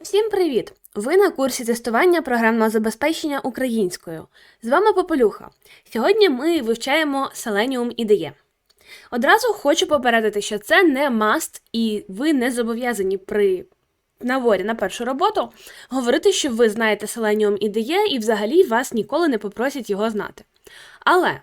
Всім привіт! Ви на курсі тестування програмного забезпечення українською. З вами Попелюха. Сьогодні ми вивчаємо Selenium IDE. Одразу хочу попередити, що це не маст, і ви не зобов'язані при наворі на першу роботу говорити, що ви знаєте Selenium IDE і взагалі вас ніколи не попросять його знати. Але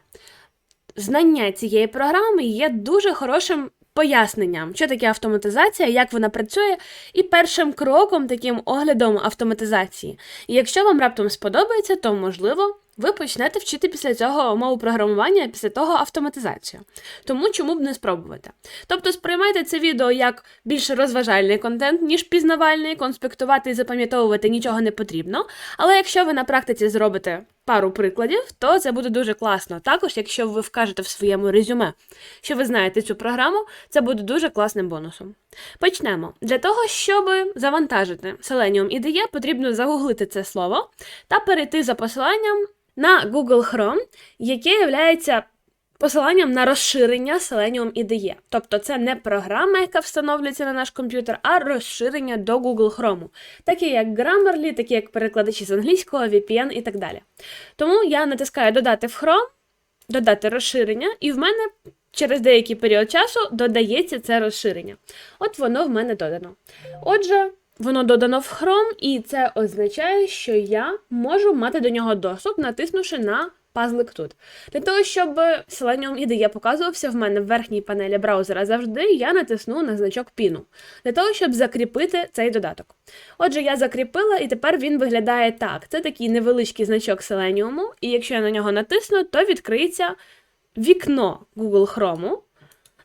знання цієї програми є дуже хорошим поясненням, що таке автоматизація, як вона працює, і першим кроком, таким оглядом автоматизації. І якщо вам раптом сподобається, то можливо. Ви почнете вчити після цього мову програмування, після того автоматизацію. Тому чому б не спробувати? Тобто сприймайте це відео як більш розважальний контент, ніж пізнавальний, конспектувати і запам'ятовувати нічого не потрібно. Але якщо ви на практиці зробите пару прикладів, то це буде дуже класно. Також, якщо ви вкажете в своєму резюме, що ви знаєте цю програму, це буде дуже класним бонусом. Почнемо. Для того, щоб завантажити Selenium IDE, потрібно загуглити це слово та перейти за посиланням на Google Chrome, яке є посиланням на розширення Selenium IDE. Тобто це не програма, яка встановлюється на наш комп'ютер, а розширення до Google Chrome, такі як Grammarly, такі як перекладачі з англійського, VPN і так далі. Тому я натискаю Додати в Chrome, додати розширення, і в мене через деякий період часу додається це розширення. От воно в мене додано. Отже, воно додано в Chrome, і це означає, що я можу мати до нього доступ, натиснувши на пазлик тут. Для того, щоб Selenium IDE показувався в мене в верхній панелі браузера завжди, я натисну на значок піну, для того, щоб закріпити цей додаток. Отже, я закріпила, і тепер він виглядає так. Це такий невеличкий значок Selenium, і якщо я на нього натисну, то відкриється вікно Google Chrome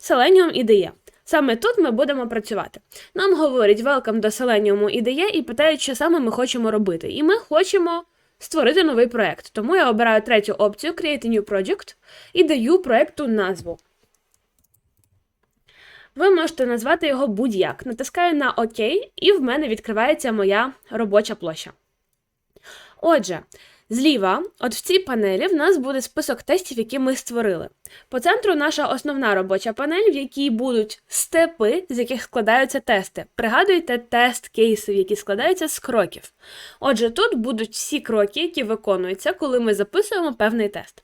Selenium IDE. Саме тут ми будемо працювати. Нам говорять welcome до Selenium IDE і питають, що саме ми хочемо робити. І ми хочемо створити новий проект. Тому я обираю третю опцію Create a New Project і даю проекту назву. Ви можете назвати його будь-як. Натискаю на ОК, і в мене відкривається моя робоча площа. Отже, зліва, от в цій панелі, в нас буде список тестів, які ми створили. По центру наша основна робоча панель, в якій будуть степи, з яких складаються тести. Пригадуйте тест кейсів, які складаються з кроків. Отже, тут будуть всі кроки, які виконуються, коли ми записуємо певний тест.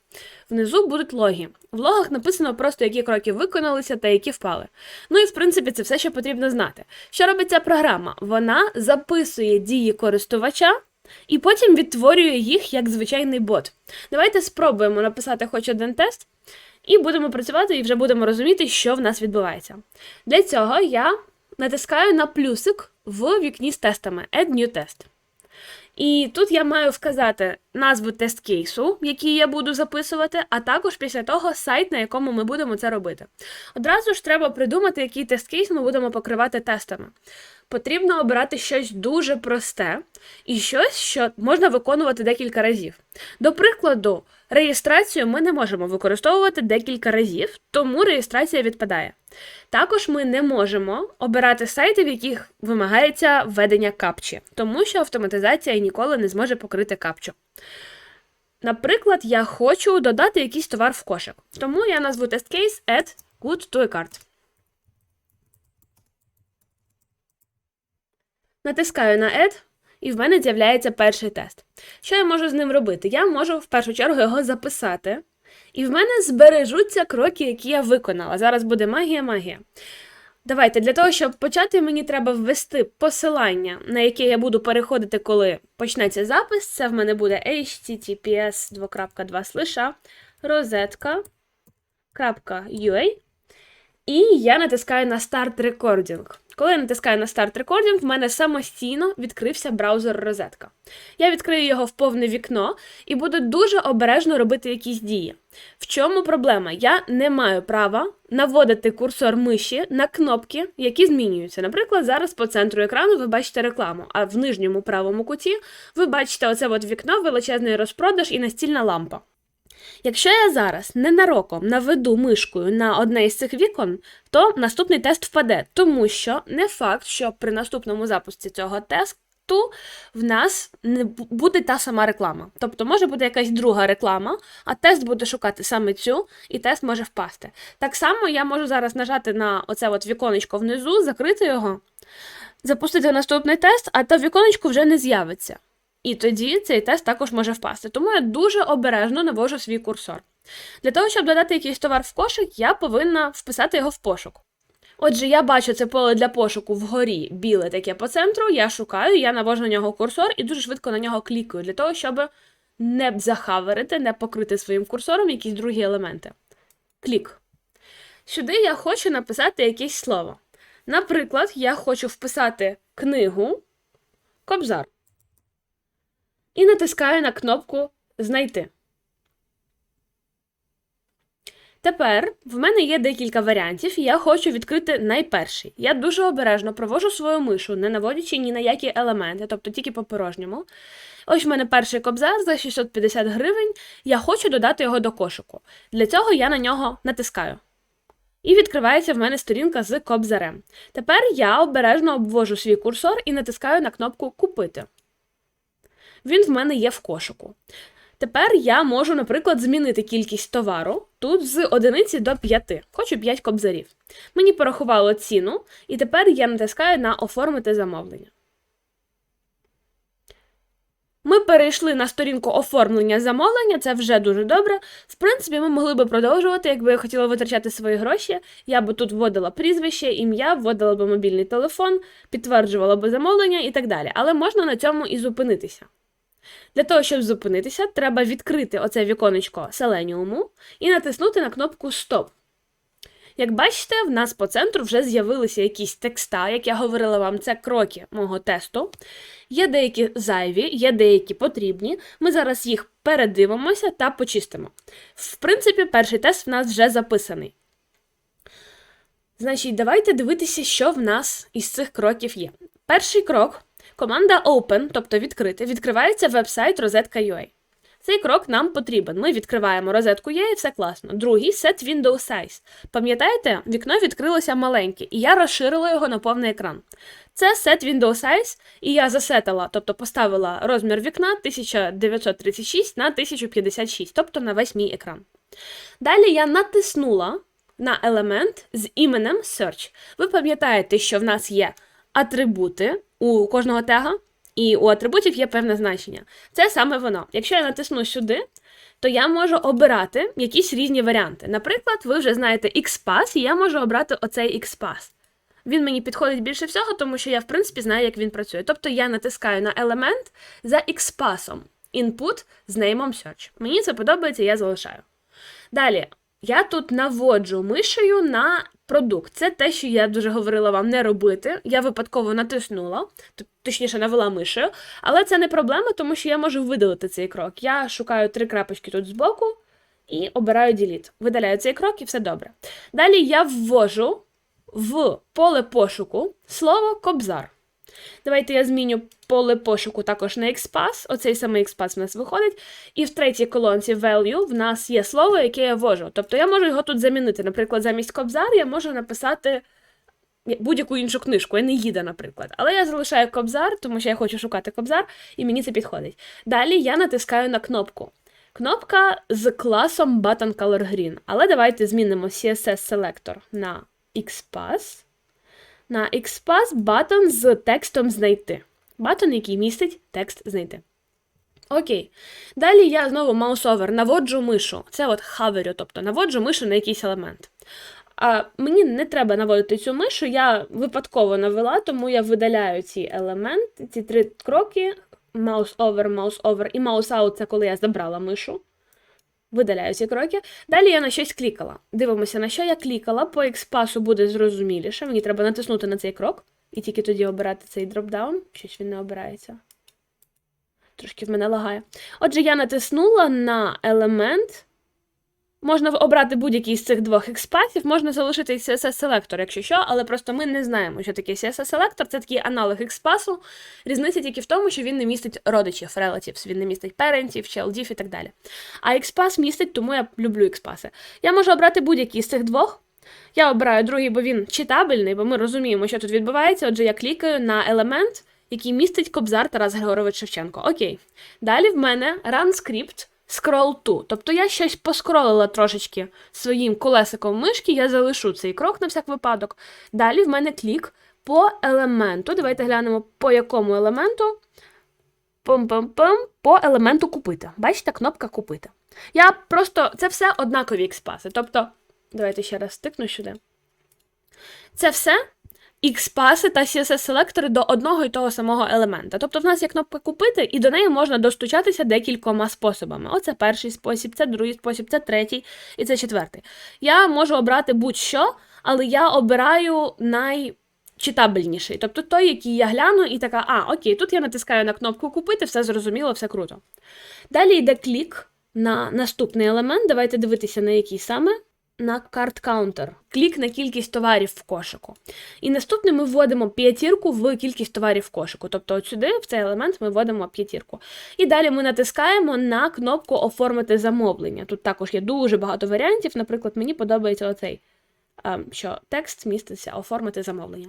Внизу будуть логи. В логах написано просто, які кроки виконалися та які впали. Ну і в принципі це все, що потрібно знати. Що робить ця програма? Вона записує дії користувача. І потім відтворює їх як звичайний бот. Давайте спробуємо написати хоч один тест, і будемо працювати, і вже будемо розуміти, що в нас відбувається. Для цього я натискаю на плюсик в вікні з тестами Add New Test. І тут я маю вказати назву тест кейсу, який я буду записувати, а також після того сайт, на якому ми будемо це робити. Одразу ж треба придумати, який тест кейс ми будемо покривати тестами. Потрібно обирати щось дуже просте і щось, що можна виконувати декілька разів. До прикладу, реєстрацію ми не можемо використовувати декілька разів, тому реєстрація відпадає. Також ми не можемо обирати сайти, в яких вимагається введення капчі, тому що автоматизація ніколи не зможе покрити капчу. Наприклад, я хочу додати якийсь товар в кошик, тому я назву тест кейс add good to a cart. Натискаю на Add, і в мене з'являється перший тест. Що я можу з ним робити? Я можу в першу чергу його записати, і в мене збережуться кроки, які я виконала. Зараз буде магія-магія. Давайте, для того, щоб почати, мені треба ввести посилання, на яке я буду переходити, коли почнеться запис. Це в мене буде https 2.2 розетка.ua. І я натискаю на Start Recording. Коли я натискаю на Start Recording, в мене самостійно відкрився браузер розетка. Я відкрию його в повне вікно і буду дуже обережно робити якісь дії. В чому проблема? Я не маю права наводити курсор миші на кнопки, які змінюються. Наприклад, зараз по центру екрану ви бачите рекламу, а в нижньому правому куті ви бачите оце от вікно, величезний розпродаж і настільна лампа. Якщо я зараз ненароком наведу мишкою на одне із цих вікон, то наступний тест впаде, тому що не факт, що при наступному запуску цього тест, в нас не буде та сама реклама. Тобто може бути якась друга реклама, а тест буде шукати саме цю, і тест може впасти. Так само я можу зараз нажати на оце от віконечко внизу, закрити його, запустити наступний тест, а то віконечко вже не з'явиться. І тоді цей тест також може впасти. Тому я дуже обережно навожу свій курсор. Для того, щоб додати якийсь товар в кошик, я повинна вписати його в пошук. Отже, я бачу це поле для пошуку вгорі біле таке по центру, я шукаю, я навожу на нього курсор і дуже швидко на нього клікаю, для того, щоб не захаверити, не покрити своїм курсором якісь другі елементи. Клік. Сюди я хочу написати якесь слово. Наприклад, я хочу вписати книгу Кобзар. І натискаю на кнопку Знайти. Тепер в мене є декілька варіантів, і я хочу відкрити найперший. Я дуже обережно провожу свою мишу, не наводячи ні на які елементи, тобто тільки по порожньому. Ось в мене перший кобзар за 650 гривень. Я хочу додати його до кошику. Для цього я на нього натискаю. І відкривається в мене сторінка з кобзарем. Тепер я обережно обвожу свій курсор і натискаю на кнопку Купити. Він в мене є в кошику. Тепер я можу, наприклад, змінити кількість товару тут з одиниці до 5. Хочу 5 кобзарів. Мені порахувало ціну, і тепер я натискаю на оформити замовлення. Ми перейшли на сторінку оформлення замовлення, це вже дуже добре. В принципі, ми могли би продовжувати, якби я хотіла витрачати свої гроші. Я би тут вводила прізвище, ім'я, вводила би мобільний телефон, підтверджувала би замовлення і так далі. Але можна на цьому і зупинитися. Для того, щоб зупинитися, треба відкрити оце віконечко Селеніуму і натиснути на кнопку Стоп. Як бачите, в нас по центру вже з'явилися якісь текста, як я говорила вам, це кроки мого тесту. Є деякі зайві, є деякі потрібні. Ми зараз їх передивимося та почистимо. В принципі, перший тест в нас вже записаний. Значить, давайте дивитися, що в нас із цих кроків є. Перший крок команда Open, тобто відкрити, відкривається веб-сайт розетка.ua. Цей крок нам потрібен. Ми відкриваємо розетку є і все класно. Другий Set Window Size. Пам'ятаєте, вікно відкрилося маленьке, і я розширила його на повний екран. Це Set Window Size, і я засетила, тобто поставила розмір вікна 1936 на 1056, тобто на весь мій екран. Далі я натиснула на елемент з іменем Search. Ви пам'ятаєте, що в нас є атрибути у кожного тега, і у атрибутів є певне значення. Це саме воно. Якщо я натисну сюди, то я можу обирати якісь різні варіанти. Наприклад, ви вже знаєте XPath, і я можу обрати оцей XPath. Він мені підходить більше всього, тому що я, в принципі, знаю, як він працює. Тобто я натискаю на елемент за XPath, input з name search. Мені це подобається, я залишаю. Далі, я тут наводжу мишею на продукт. Це те, що я дуже говорила вам не робити. Я випадково натиснула, точніше навела мишею, але це не проблема, тому що я можу видалити цей крок. Я шукаю три крапочки тут збоку і обираю Delete. Видаляю цей крок і все добре. Далі я ввожу в поле пошуку слово кобзар. Давайте я зміню поле пошуку також на XPath. Оцей самий XPath в нас виходить. І в третій колонці value в нас є слово, яке я ввожу. Тобто я можу його тут замінити. Наприклад, замість кобзар я можу написати будь-яку іншу книжку, Енеїда, наприклад. Але я залишаю кобзар, тому що я хочу шукати кобзар, і мені це підходить. Далі я натискаю на кнопку. Кнопка з класом Button Color Green. Але давайте змінимо CSS Selector на XPath. На XPath button з текстом знайти. Button, який містить текст знайти. Окей. Далі я знову маусовер наводжу мишу. Це от хаверю, тобто наводжу мишу на якийсь елемент. А мені не треба наводити цю мишу, я випадково навела, тому я видаляю ці елементи, ці три кроки: mouse over, mouse over і mouse out це коли я забрала мишу. Видаляю ці кроки. Далі я на щось клікала. Дивимося, на що я клікала. По експасу буде зрозуміліше. Мені треба натиснути на цей крок і тільки тоді обирати цей дропдаун. Щось він не обирається. Трошки в мене лагає. Отже, я натиснула на елемент. Можна обрати будь-який з цих двох експасів, можна залишити CSS-селектор, якщо що, але просто ми не знаємо, що таке CSS-селектор. Це такий аналог експасу. Різниця тільки в тому, що він не містить родичів, relatives, він не містить parentів, childів і так далі. А експас містить, тому я люблю експаси. Я можу обрати будь-який з цих двох. Я обираю другий, бо він читабельний, бо ми розуміємо, що тут відбувається. Отже, я клікаю на елемент, який містить Кобзар Тарас Григорович Шевченко. Окей. Далі в мене run script scroll to. Тобто я щось поскролила трошечки своїм колесиком мишки, я залишу цей крок на всяк випадок. Далі в мене клік по елементу. Давайте глянемо, по якому елементу. Пам-пам-пам, по елементу купити. Бачите, кнопка купити. Я просто це все однакові експаси. Тобто, давайте ще раз стикну сюди. Це все X-паси та CSS-селектори до одного і того самого елемента. Тобто в нас є кнопка купити, і до неї можна достучатися декількома способами. Оце перший спосіб, це другий спосіб, це третій і це четвертий. Я можу обрати будь-що, але я обираю найчитабельніший. Тобто той, який я гляну, і така, а, окей, тут я натискаю на кнопку купити, все зрозуміло, все круто. Далі йде клік на наступний елемент. Давайте дивитися, на який саме. На карт каунтер. Клік на кількість товарів в кошику. І наступне ми вводимо п'ятірку в кількість товарів в кошику. Тобто от сюди, в цей елемент, ми вводимо п'ятірку. І далі ми натискаємо на кнопку Оформити замовлення. Тут також є дуже багато варіантів. Наприклад, мені подобається оцей, що текст міститься оформити замовлення.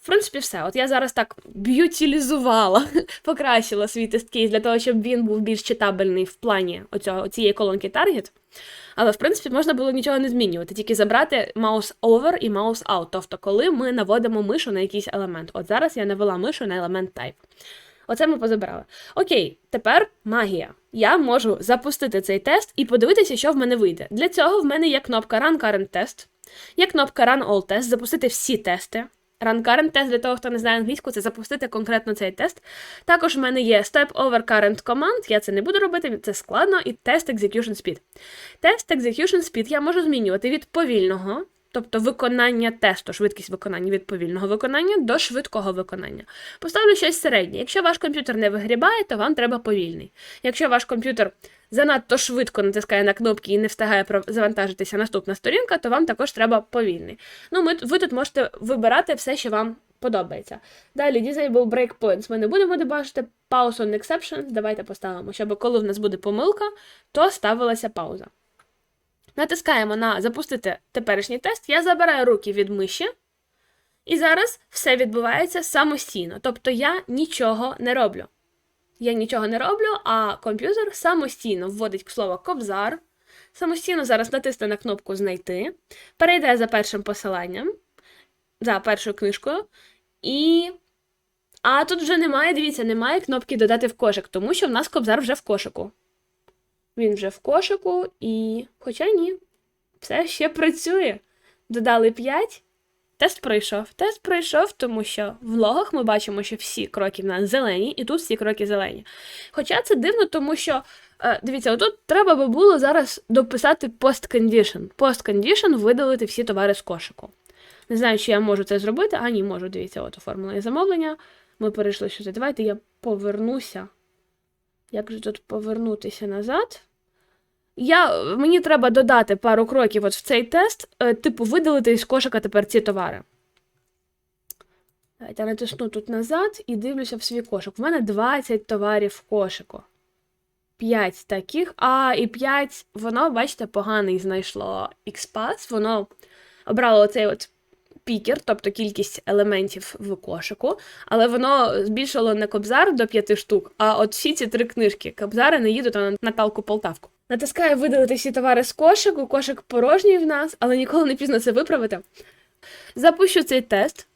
В принципі, все. От я зараз так б'ютілізувала, покращила свій тест-кейс для того, щоб він був більш читабельний в плані оцього, цієї колонки Target. Але в принципі можна було нічого не змінювати, тільки забрати mouse over і mouse out, тобто коли ми наводимо мишу на якийсь елемент. От зараз я навела мишу на елемент type. Оце ми позабирали. Окей, тепер магія. Я можу запустити цей тест і подивитися, що в мене вийде. Для цього в мене є кнопка Run Current Test, є кнопка Run All Test, запустити всі тести. Run Current Test, для того, хто не знає англійську, це запустити конкретно цей тест. Також в мене є Step Over Current Command, я це не буду робити, це складно, і Test Execution Speed. Тест Execution Speed я можу змінювати від повільного, тобто виконання тесту, швидкість виконання від повільного виконання до швидкого виконання. Поставлю щось середнє. Якщо ваш комп'ютер не вигрібає, то вам треба повільний. Якщо ваш комп'ютер занадто швидко натискає на кнопки і не встигає завантажитися наступна сторінка, то вам також треба повільний. Ну, ми, ви тут можете вибирати все, що вам подобається. Далі Disable Breakpoints. Ми не будемо дебажити Pause on Exceptions. Давайте поставимо, щоб коли в нас буде помилка, то ставилася пауза. Натискаємо на запустити теперішній тест. Я забираю руки від миші. І зараз все відбувається самостійно. Тобто я нічого не роблю. Я нічого не роблю, а комп'ютер самостійно вводить слово кобзар. Самостійно зараз натисне на кнопку Знайти, перейде за першим посиланням, за першою книжкою. І. А тут вже немає, дивіться, немає кнопки додати в кошик, тому що в нас кобзар вже в кошику. Він вже в кошику і. Хоча ні, все ще працює. Додали 5. Тест пройшов. Тест пройшов, тому що в логах ми бачимо, що всі кроки в нас зелені, і тут всі кроки зелені. Хоча це дивно, тому що, е, дивіться, отут треба би було зараз дописати post-condition. Post-condition видалити всі товари з кошику. Не знаю, чи я можу це зробити, а ні, можу. Дивіться, от оформлення замовлення. Ми перейшли сюди. Давайте я повернуся. Як же тут повернутися назад? Я, Мені треба додати пару кроків от в цей тест, е, типу, видалити із кошика тепер ці товари. Давайте я натисну тут назад і дивлюся в свій кошик. У мене 20 товарів в кошику. 5 таких, а і 5, воно, бачите, поганий знайшло XPath, воно обрало оцей от пікер, тобто кількість елементів в кошику, але воно збільшило не кобзар до 5 штук, а от всі ці три книжки. Кобзари не їдуть на Наталку Полтавку. Натискаю видалити всі товари з кошику, кошик порожній в нас, але ніколи не пізно це виправити. Запущу цей тест.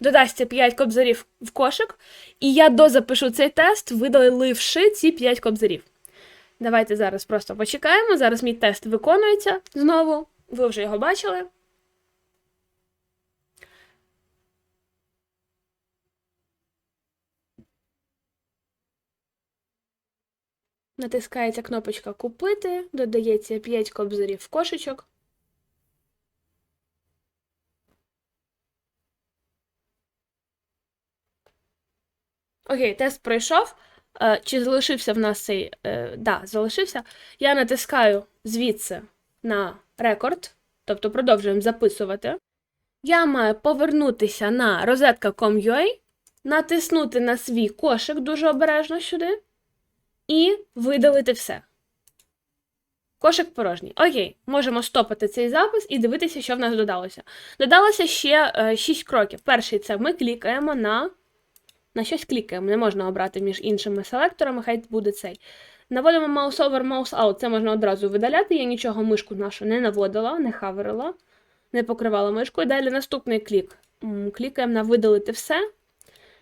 Додасться 5 кобзарів в кошик, і я дозапишу цей тест, видаливши ці 5 кобзарів. Давайте зараз просто почекаємо. Зараз мій тест виконується знову. Ви вже його бачили. Натискається кнопочка Купити, додається 5 кобзарів кошечок. Окей, тест пройшов. Е, чи залишився в нас цей. Е, да, залишився. Я натискаю звідси на рекорд, тобто продовжуємо записувати. Я маю повернутися на розетка.com.ua, натиснути на свій кошик дуже обережно сюди і видалити все. Кошик порожній. Окей, можемо стопати цей запис і дивитися, що в нас додалося. Додалося ще е, 6 кроків. Перший це ми клікаємо на на щось клікаємо. Не можна обрати між іншими селекторами, хай буде цей. Наводимо mouse over, mouse out. Це можна одразу видаляти. Я нічого мишку нашу не наводила, не хаверила, не покривала мишкою. Далі наступний клік. Клікаємо на видалити все.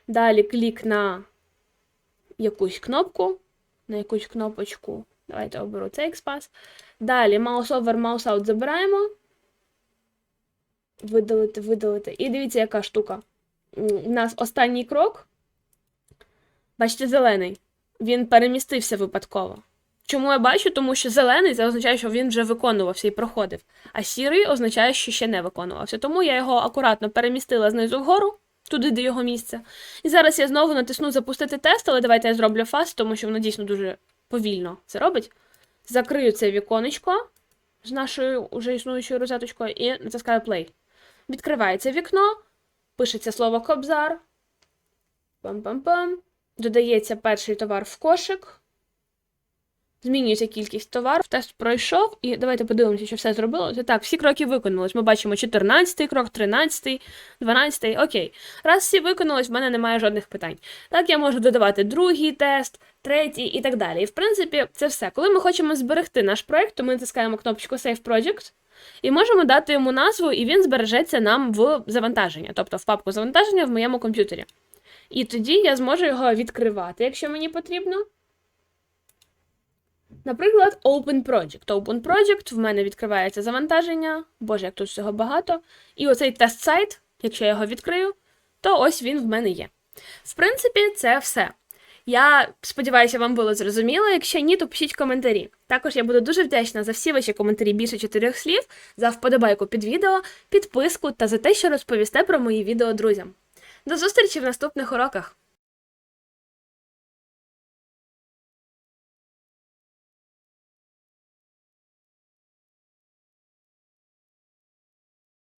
Далі клік на якусь кнопку, на якусь кнопочку. Давайте оберу цей експас. Далі over, mouse out забираємо. Видалити, видалити. І дивіться, яка штука. У нас останній крок. Бачите, зелений. Він перемістився випадково. Чому я бачу? Тому що зелений це означає, що він вже виконувався і проходив. А сірий означає, що ще не виконувався. Тому я його акуратно перемістила знизу вгору, туди, де його місце. І зараз я знову натисну запустити тест, але давайте я зроблю фаст, тому що воно дійсно дуже повільно це робить. Закрию це віконечко з нашою вже існуючою розеточкою і натискаю play. Відкривається вікно, пишеться слово кобзар. Пам-пам-пам. Додається перший товар в кошик. Змінюється кількість товарів. Тест пройшов, і давайте подивимося, що все зробилося. Так, всі кроки виконались. Ми бачимо 14-й крок, 13, 12. Окей. Раз всі виконались, в мене немає жодних питань. Так, я можу додавати другий тест, третій і так далі. І в принципі, це все. Коли ми хочемо зберегти наш проект, то ми натискаємо кнопочку Save Project. І можемо дати йому назву, і він збережеться нам в завантаження, тобто в папку завантаження в моєму комп'ютері. І тоді я зможу його відкривати, якщо мені потрібно. Наприклад, Open Project. Open Project в мене відкривається завантаження. Боже, як тут всього багато. І оцей тест-сайт, якщо я його відкрию, то ось він в мене є. В принципі, це все. Я сподіваюся, вам було зрозуміло. Якщо ні, то пишіть коментарі. Також я буду дуже вдячна за всі ваші коментарі більше чотирьох слів, за вподобайку під відео, підписку та за те, що розповісте про мої відео друзям. До зустрічі в наступних уроках!